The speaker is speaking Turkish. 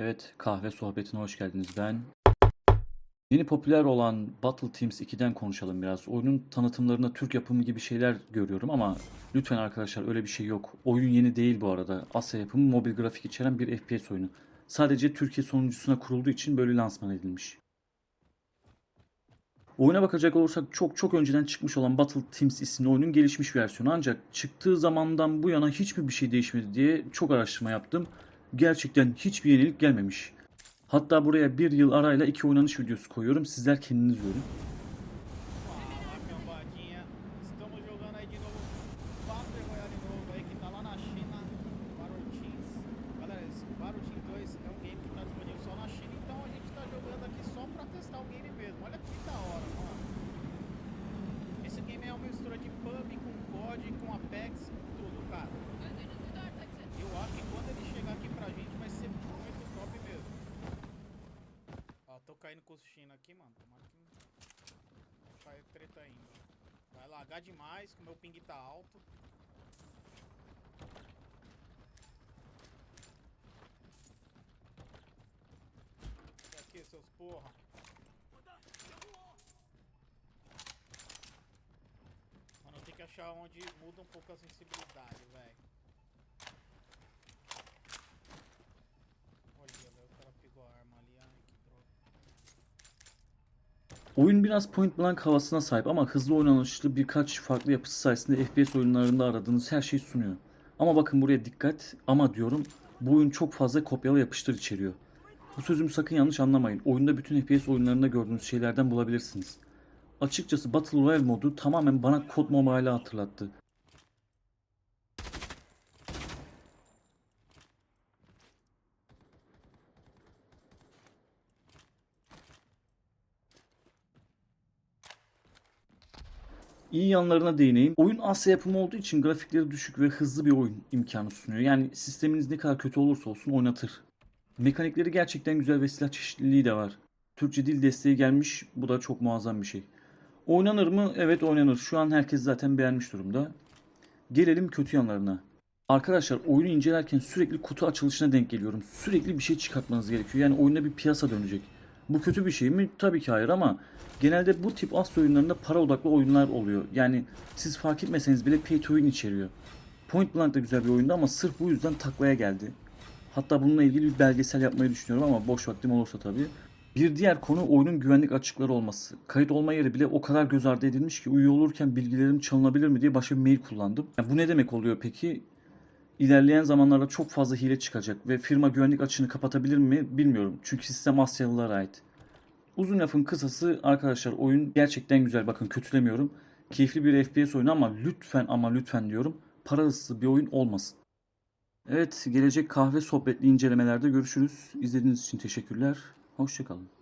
Evet, kahve sohbetine hoş geldiniz. Ben yeni popüler olan Battle Teams 2'den konuşalım biraz. Oyunun tanıtımlarında Türk yapımı gibi şeyler görüyorum ama lütfen arkadaşlar öyle bir şey yok. Oyun yeni değil bu arada. Asya yapımı mobil grafik içeren bir FPS oyunu. Sadece Türkiye sonuncusuna kurulduğu için böyle lansman edilmiş. Oyuna bakacak olursak çok çok önceden çıkmış olan Battle Teams isimli oyunun gelişmiş versiyonu ancak çıktığı zamandan bu yana hiçbir bir şey değişmedi diye çok araştırma yaptım. Gerçekten hiçbir yenilik gelmemiş. Hatta buraya bir yıl arayla iki oynanış videosu koyuyorum. Sizler kendiniz görün. Aí caindo com o China aqui, mano. Tomara que não saia treta ainda. Vai lagar demais, que o meu ping tá alto. Aqui, seus porra. Mano, eu tenho que achar onde muda um pouco a sensibilidade, velho. Oyun biraz point blank havasına sahip ama hızlı oynanışlı birkaç farklı yapısı sayesinde FPS oyunlarında aradığınız her şeyi sunuyor. Ama bakın buraya dikkat ama diyorum bu oyun çok fazla kopyala yapıştır içeriyor. Bu sözümü sakın yanlış anlamayın. Oyunda bütün FPS oyunlarında gördüğünüz şeylerden bulabilirsiniz. Açıkçası Battle Royale modu tamamen bana COD Mobile'ı hatırlattı. İyi yanlarına değineyim. Oyun Asya yapımı olduğu için grafikleri düşük ve hızlı bir oyun imkanı sunuyor. Yani sisteminiz ne kadar kötü olursa olsun oynatır. Mekanikleri gerçekten güzel ve silah çeşitliliği de var. Türkçe dil desteği gelmiş. Bu da çok muazzam bir şey. Oynanır mı? Evet oynanır. Şu an herkes zaten beğenmiş durumda. Gelelim kötü yanlarına. Arkadaşlar oyunu incelerken sürekli kutu açılışına denk geliyorum. Sürekli bir şey çıkartmanız gerekiyor. Yani oyunda bir piyasa dönecek. Bu kötü bir şey mi? Tabii ki hayır ama genelde bu tip Asya oyunlarında para odaklı oyunlar oluyor. Yani siz fark etmeseniz bile pay to win içeriyor. Point Blank da güzel bir oyundu ama sırf bu yüzden taklaya geldi. Hatta bununla ilgili bir belgesel yapmayı düşünüyorum ama boş vaktim olursa tabii. Bir diğer konu oyunun güvenlik açıkları olması. Kayıt olma yeri bile o kadar göz ardı edilmiş ki uyuyor olurken bilgilerim çalınabilir mi diye başka bir mail kullandım. Yani bu ne demek oluyor peki? İlerleyen zamanlarda çok fazla hile çıkacak ve firma güvenlik açığını kapatabilir mi bilmiyorum. Çünkü sistem Asyalılara ait. Uzun lafın kısası arkadaşlar oyun gerçekten güzel. Bakın kötülemiyorum. Keyifli bir FPS oyunu ama lütfen ama lütfen diyorum para hırsız bir oyun olmasın. Evet gelecek kahve sohbetli incelemelerde görüşürüz. İzlediğiniz için teşekkürler. Hoşçakalın.